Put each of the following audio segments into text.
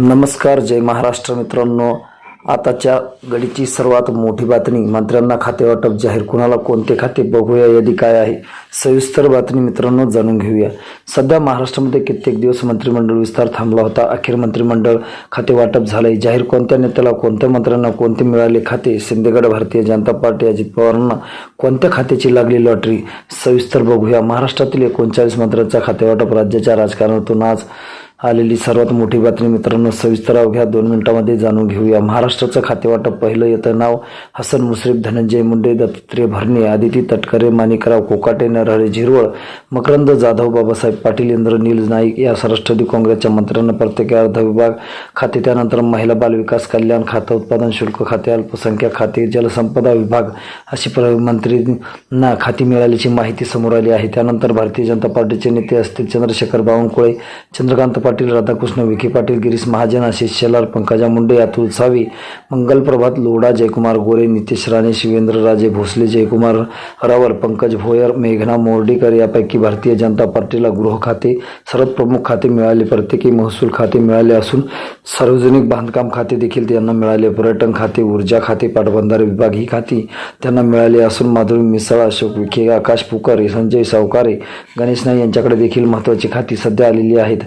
नमस्कार जय महाराष्ट्र मित्रांनो. आताच्या गडीची सर्वात मोठी बातमी मंत्र्यांना खाते वाटप जाहीर. कुणाला कोणते खाते बघूया यादी काय आहे? सविस्तर बातमी मित्रांनो जाणून घेऊया. सध्या महाराष्ट्रामध्ये कित्येक दिवस मंत्रिमंडळ विस्तार थांबला होता. अखेर मंत्रिमंडळ खाते वाटप झालंय. जाहीर कोणत्या नेत्याला कोणत्या मंत्र्यांना कोणते मिळाले खाते? शिंदेगड भारतीय जनता पार्टी अजित पवारांना कोणत्या खात्याची लागली लॉटरी? सविस्तर बघूया. महाराष्ट्रातील एकोणचाळीस मंत्र्यांचा खाते वाटप राज्याच्या राजकारणातून आज आलेली सर्वात मोठी बातमी मित्रांनो सविस्तर अवघ्या दोन मिनिटांमध्ये जाणून घेऊया. महाराष्ट्राचं खातेवाटप पहिलं येतं नाव हसन मुश्रीफ धनंजय मुंडे दत्तात्रय भरणे आदिती तटकरे माणिकराव कोकाटे नरहरे झिरवळ मकरंद जाधव बाबासाहेब पाटील इंद्रनील नाईक या राष्ट्रवादी काँग्रेसच्या मंत्र्यांना प्रत्येकी अर्ध विभाग खाते. त्यानंतर महिला बालविकास कल्याण खातं उत्पादन शुल्क खाते अल्पसंख्याक खाते जलसंपदा विभाग अशी प्र मंत्रींना खाती मिळाल्याची माहिती समोर आली आहे. त्यानंतर भारतीय जनता पार्टीचे नेते असतील चंद्रशेखर बावनकुळे चंद्रकांत पाटील राधाकृष्ण विखे पाटील गिरीश महाजन आशिष शेलार पंकजा मुंडे अतुल सावी मंगल प्रभात लोढा जयकुमार गोरे नितेश राणे शिवेंद्र राजे भोसले जयकुमार रावल पंकज भोयर मेघना मोर्डीकर यापैकी भारतीय जनता पार्टीला गृह खाते सर्वात प्रमुख खाते मिळाले प्रत्येकी महसूल खाते मिळाले असून सार्वजनिक बांधकाम खाते देखील त्यांना मिळाले. पर्यटन खाते ऊर्जा खाते पाटबंधारे विभाग ही खाती त्यांना मिळाली असून माधुरी मिसळ अशोक विखे आकाश पुकर संजय सावकारे गणेश नाईक यांच्याकडे देखील महत्त्वाची खाती सध्या आलेली आहेत.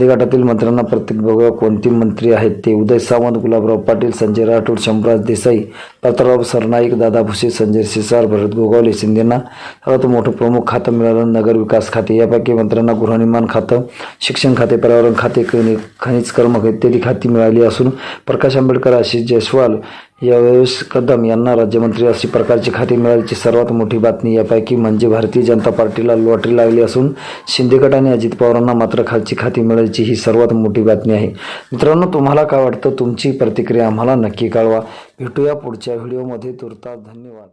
शिंदे गटातील मंत्र्यांना प्रत्येक बघा कोणते मंत्री आहेत ते? उदय सावंत गुलाबराव पाटील संजय राठोड शंभराज देसाई पात्रराव सरनाईक दादा भुसे संजय सिसार भरत गोगावले शिंदेना सर्वात मोठं प्रमुख खातं मिळालं नगर विकास खाते. यापैकी मंत्र्यांना गृहनिर्माण खातं शिक्षण खाते पर्यावरण खाते खनि खनिज कर्म इत्यादी खाती मिळाली असून प्रकाश आंबेडकर आशिष जयस्वाल यावेळेस कदम यांना राज्यमंत्री अशी प्रकारची खाती मिळाल्याची सर्वात मोठी बातमी यापैकी म्हणजे भारतीय जनता पार्टीला लॉटरी लागली असून शिंदे गट आणि अजित पवारांना मात्र खालची खाती मिळाल्याची ही सर्वात मोठी बातमी आहे. मित्रांनो तुम्हाला काय वाटतं? तुमची प्रतिक्रिया आम्हाला नक्की कळवा. भेटूया पुढच्या व्हिडिओमध्ये. तुर्तास धन्यवाद.